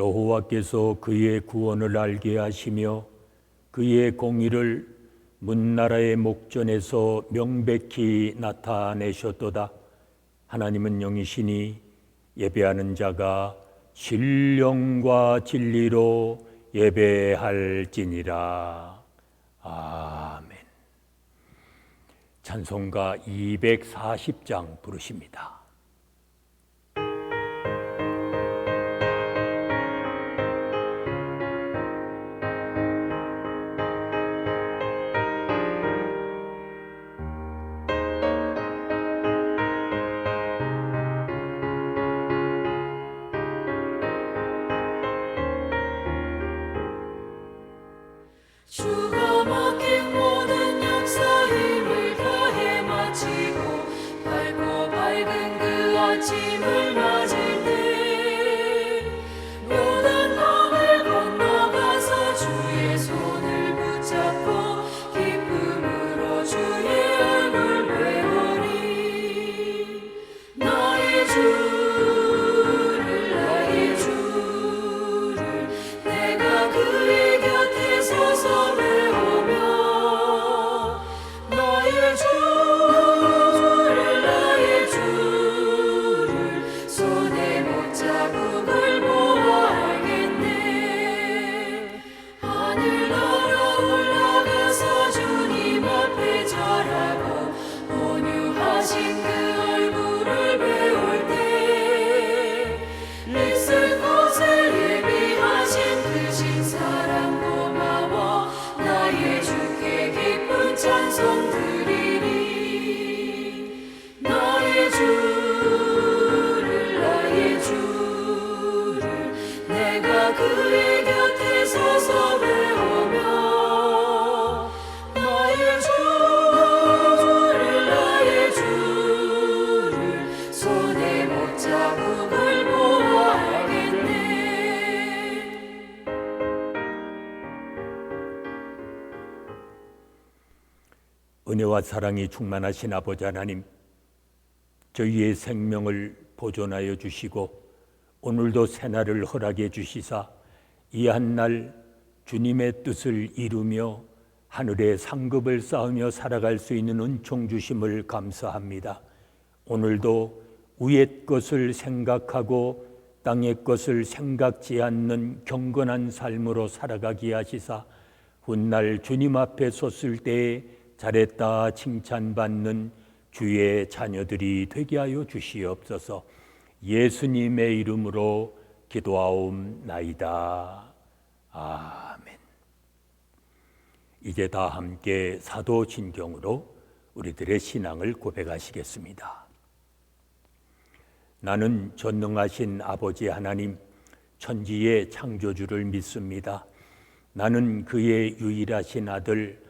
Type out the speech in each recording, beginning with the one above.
여호와께서 그의 구원을 알게 하시며 그의 공의를 문나라의 목전에서 명백히 나타내셨도다. 하나님은 영이시니 예배하는 자가 신령과 진리로 예배할지니라. 아멘. 찬송가 240장 부르십니다. 은혜와 사랑이 충만하신 아버지 하나님, 저희의 생명을 보존하여 주시고 오늘도 새날을 허락해 주시사 이 한 날 주님의 뜻을 이루며 하늘의 상급을 쌓으며 살아갈 수 있는 은총 주심을 감사합니다. 오늘도 위의 것을 생각하고 땅의 것을 생각지 않는 경건한 삶으로 살아가게 하시사 훗날 주님 앞에 섰을 때에 잘했다 칭찬받는 주의 자녀들이 되게 하여 주시옵소서 예수님의 이름으로 기도하옵나이다. 아멘. 이제 다 함께 사도신경으로 우리들의 신앙을 고백하시겠습니다. 나는 전능하신 아버지 하나님, 천지의 창조주를 믿습니다. 나는 그의 유일하신 아들,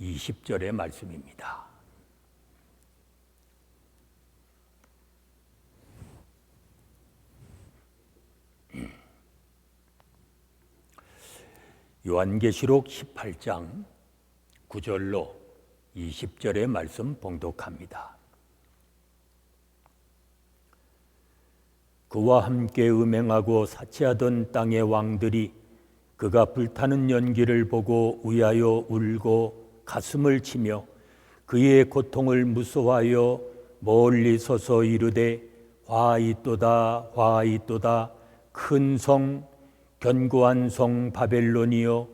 20절의 말씀입니다. 요한계시록 18장 9절로 20절의 말씀 봉독합니다. 그와 함께 음행하고 사치하던 땅의 왕들이 그가 불타는 연기를 보고 위하여 울고 가슴을 치며 그의 고통을 무서워하여 멀리 서서 이르되 화 있도다 화 있도다. 큰 성 견고한 성 바벨론이여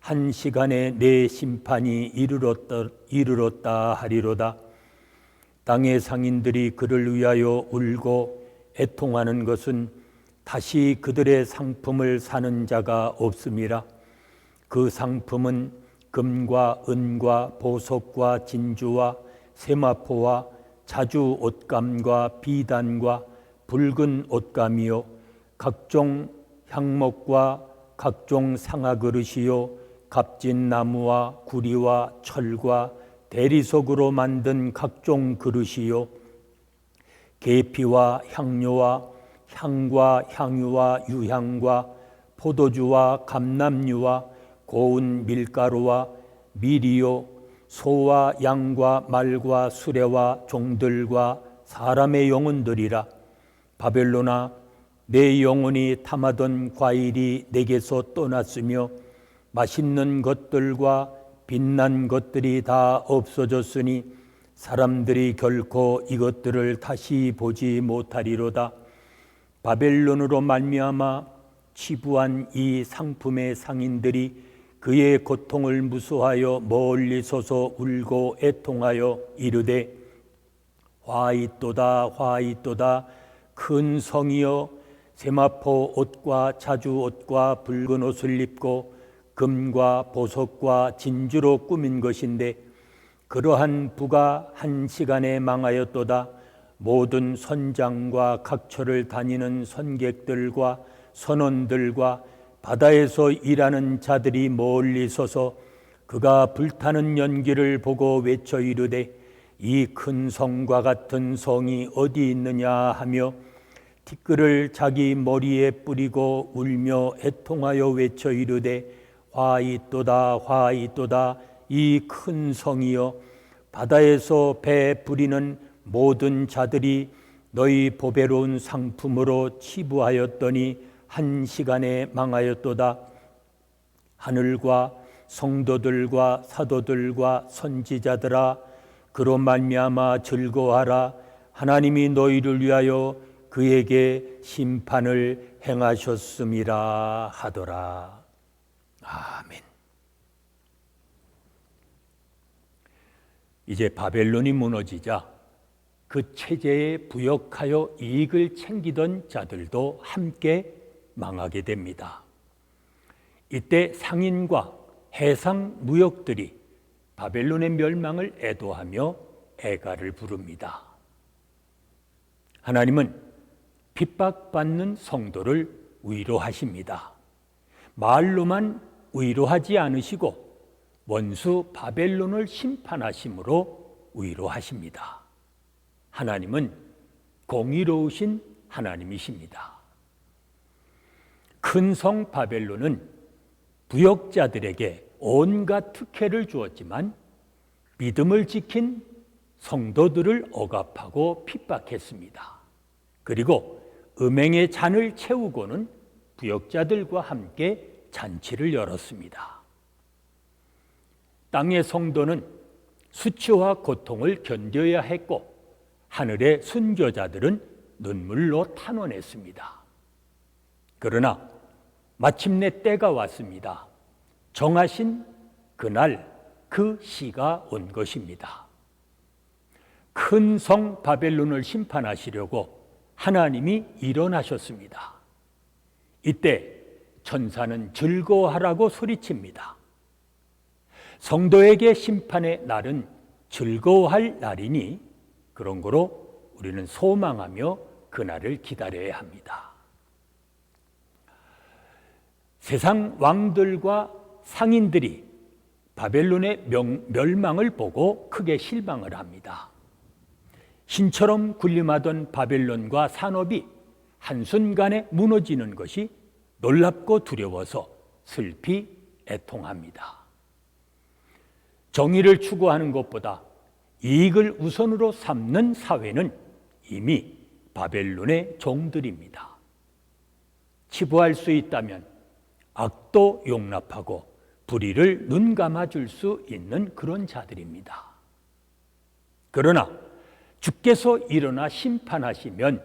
한 시간에 내 심판이 이르렀다, 이르렀다 하리로다. 땅의 상인들이 그를 위하여 울고 애통하는 것은 다시 그들의 상품을 사는 자가 없음이라. 그 상품은 금과 은과 보석과 진주와 세마포와 자주 옷감과 비단과 붉은 옷감이요. 각종 향목과 각종 상아 그릇이요. 값진 나무와 구리와 철과 대리석으로 만든 각종 그릇이요. 계피와 향료와 향과 향유와 유향과 포도주와 감람유와 고운 밀가루와 미리요 소와 양과 말과 수레와 종들과 사람의 영혼들이라. 바벨로나 내 영혼이 탐하던 과일이 내게서 떠났으며 맛있는 것들과 빛난 것들이 다 없어졌으니 사람들이 결코 이것들을 다시 보지 못하리로다. 바벨론으로 말미암아 치부한 이 상품의 상인들이 그의 고통을 무수하여 멀리 서서 울고 애통하여 이르되 화이또다 화이또다. 큰 성이여 세마포 옷과 자주 옷과 붉은 옷을 입고 금과 보석과 진주로 꾸민 것인데 그러한 부가 한 시간에 망하였도다. 모든 선장과 각처를 다니는 선객들과 선원들과 바다에서 일하는 자들이 멀리 서서 그가 불타는 연기를 보고 외쳐 이르되 이 큰 성과 같은 성이 어디 있느냐? 하며 티끌을 자기 머리에 뿌리고 울며 애통하여 외쳐 이르되 화이또다 화이또다. 이 큰 성이여 바다에서 배 부리는 모든 자들이 너희 보배로운 상품으로 치부하였더니 한 시간에 망하였도다. 하늘과 성도들과 사도들과 선지자들아 그로 말미암아 즐거워하라. 하나님이 너희를 위하여 그에게 심판을 행하셨음이라 하더라. 아멘. 이제 바벨론이 무너지자 그 체제에 부역하여 이익을 챙기던 자들도 함께 망하게 됩니다. 이때 상인과 해상 무역들이 바벨론의 멸망을 애도하며 애가를 부릅니다. 하나님은 핍박받는 성도를 위로하십니다. 말로만 위로하지 않으시고 원수 바벨론을 심판하심으로 위로하십니다. 하나님은 공의로우신 하나님이십니다. 큰성 바벨론은 부역자들에게 온갖 특혜를 주었지만 믿음을 지킨 성도들을 억압하고 핍박했습니다. 그리고 음행의 잔을 채우고는 부역자들과 함께 잔치를 열었습니다. 땅의 성도는 수치와 고통을 견뎌야 했고 하늘의 순교자들은 눈물로 탄원했습니다. 그러나 마침내 때가 왔습니다. 정하신 그날 그 시가 온 것입니다. 큰 성 바벨론을 심판하시려고 하나님이 일어나셨습니다. 이때 천사는 즐거워하라고 소리칩니다. 성도에게 심판의 날은 즐거워할 날이니 그런 거로 우리는 소망하며 그날을 기다려야 합니다. 세상 왕들과 상인들이 바벨론의 명, 멸망을 보고 크게 실망을 합니다. 신처럼 군림하던 바벨론과 산업이 한순간에 무너지는 것이 놀랍고 두려워서 슬피 애통합니다. 정의를 추구하는 것보다 이익을 우선으로 삼는 사회는 이미 바벨론의 종들입니다. 치부할 수 있다면 악도 용납하고 불의를 눈 감아 줄 수 있는 그런 자들입니다. 그러나 주께서 일어나 심판하시면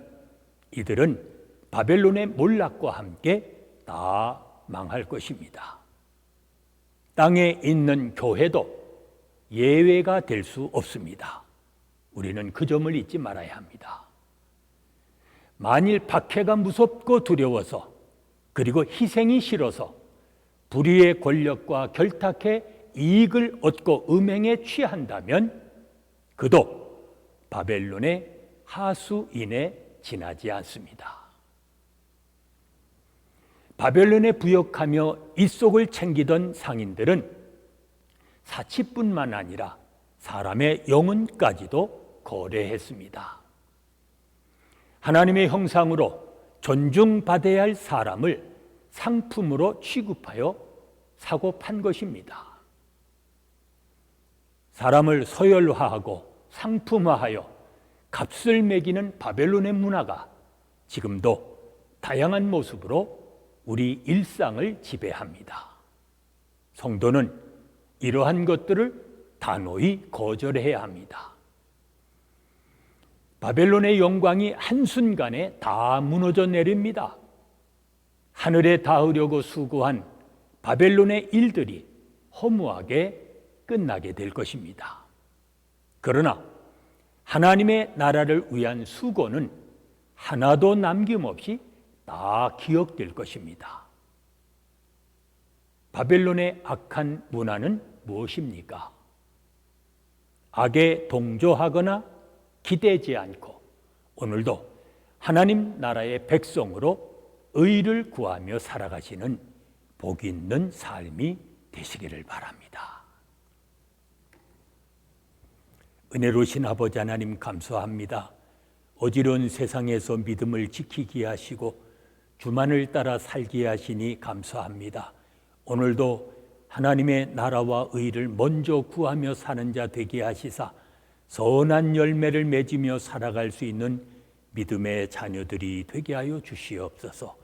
이들은 바벨론의 몰락과 함께 다 망할 것입니다. 땅에 있는 교회도 예외가 될 수 없습니다. 우리는 그 점을 잊지 말아야 합니다. 만일 박해가 무섭고 두려워서 그리고 희생이 싫어서 불의의 권력과 결탁해 이익을 얻고 음행에 취한다면 그도 바벨론의 하수인에 지나지 않습니다. 바벨론에 부역하며 입속을 챙기던 상인들은 사치뿐만 아니라 사람의 영혼까지도 거래했습니다. 하나님의 형상으로 존중받아야 할 사람을 상품으로 취급하여 사고 판 것입니다. 사람을 서열화하고 상품화하여 값을 매기는 바벨론의 문화가 지금도 다양한 모습으로 우리 일상을 지배합니다. 성도는 이러한 것들을 단호히 거절해야 합니다. 바벨론의 영광이 한순간에 다 무너져 내립니다. 하늘에 닿으려고 수고한 바벨론의 일들이 허무하게 끝나게 될 것입니다. 그러나 하나님의 나라를 위한 수고는 하나도 남김없이 다 기억될 것입니다. 바벨론의 악한 문화는 무엇입니까? 악에 동조하거나 기대지 않고 오늘도 하나님 나라의 백성으로 의를 구하며 살아가시는 복 있는 삶이 되시기를 바랍니다. 은혜로우신 아버지 하나님 감사합니다. 어지러운 세상에서 믿음을 지키게 하시고 주만을 따라 살게 하시니 감사합니다. 오늘도 하나님의 나라와 의를 먼저 구하며 사는 자 되게 하시사 선한 열매를 맺으며 살아갈 수 있는 믿음의 자녀들이 되게 하여 주시옵소서.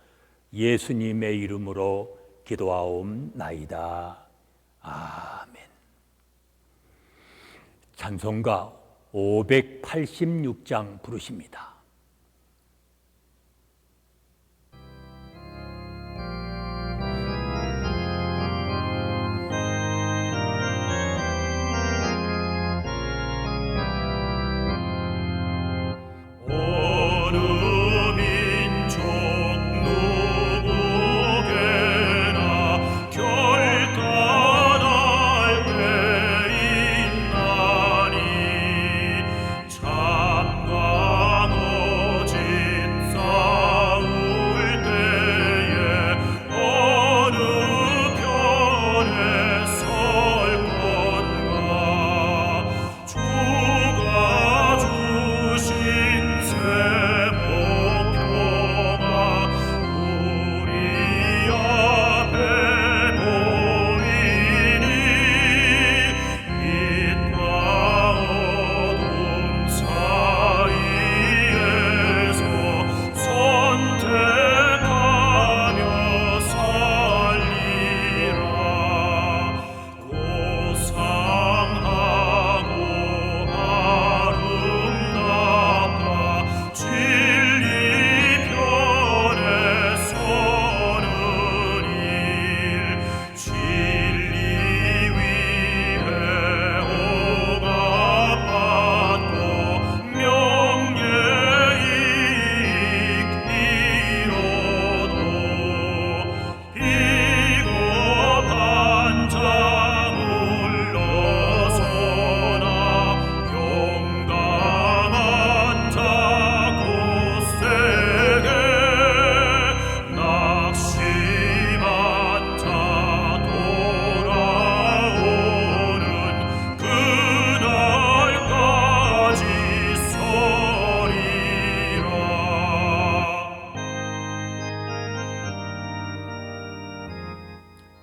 예수님의 이름으로 기도하옵나이다. 아멘. 찬송가 586장 부르십니다.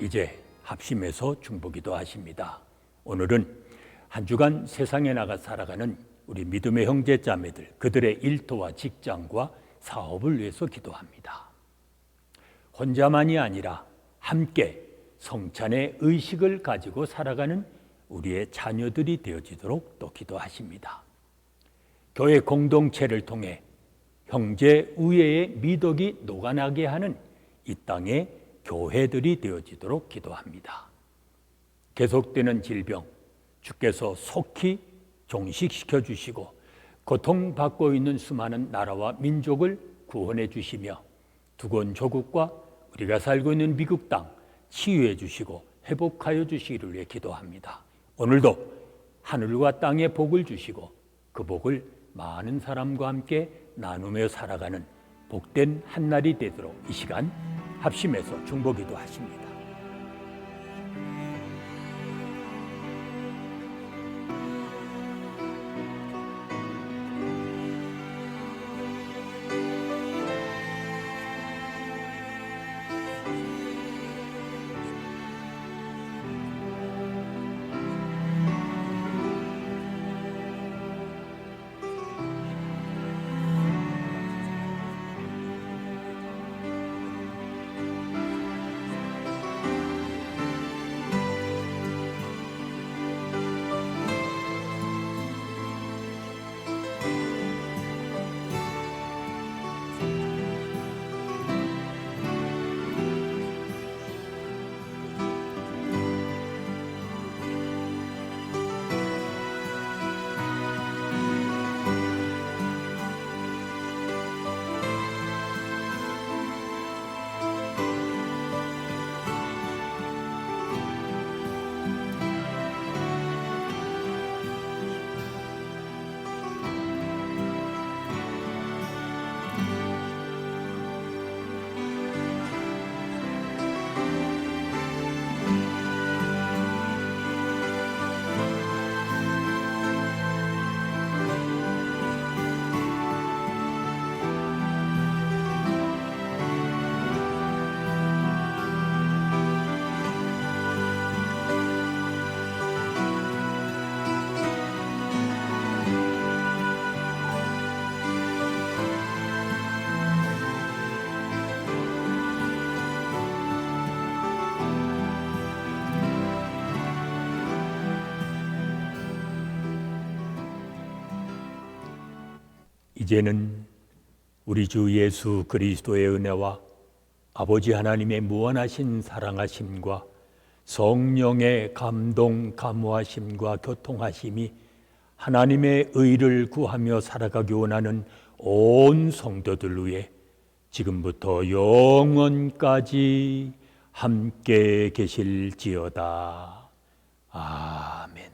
이제 합심해서 중보기도 하십니다. 오늘은 한 주간 세상에 나가 살아가는 우리 믿음의 형제 자매들 그들의 일터와 직장과 사업을 위해서 기도합니다. 혼자만이 아니라 함께 성찬의 의식을 가지고 살아가는 우리의 자녀들이 되어지도록 또 기도하십니다. 교회 공동체를 통해 형제 우애의 미덕이 녹아나게 하는 이 땅의 교회들이 되어지도록 기도합니다. 계속되는 질병, 주께서 속히 종식시켜 주시고 고통받고 있는 수많은 나라와 민족을 구원해 주시며 두건 조국과 우리가 살고 있는 미국 땅 치유해 주시고 회복하여 주시기를 위해 기도합니다. 오늘도 하늘과 땅에 복을 주시고 그 복을 많은 사람과 함께 나누며 살아가는 복된 한날이 되도록 이 시간 합심해서 중보기도 하십니다. 이제는 우리 주 예수 그리스도의 은혜와 아버지 하나님의 무한하신 사랑하심과 성령의 감동 감화심과 교통하심이 하나님의 의를 구하며 살아가기 원하는 온 성도들 위해 지금부터 영원까지 함께 계실지어다. 아멘.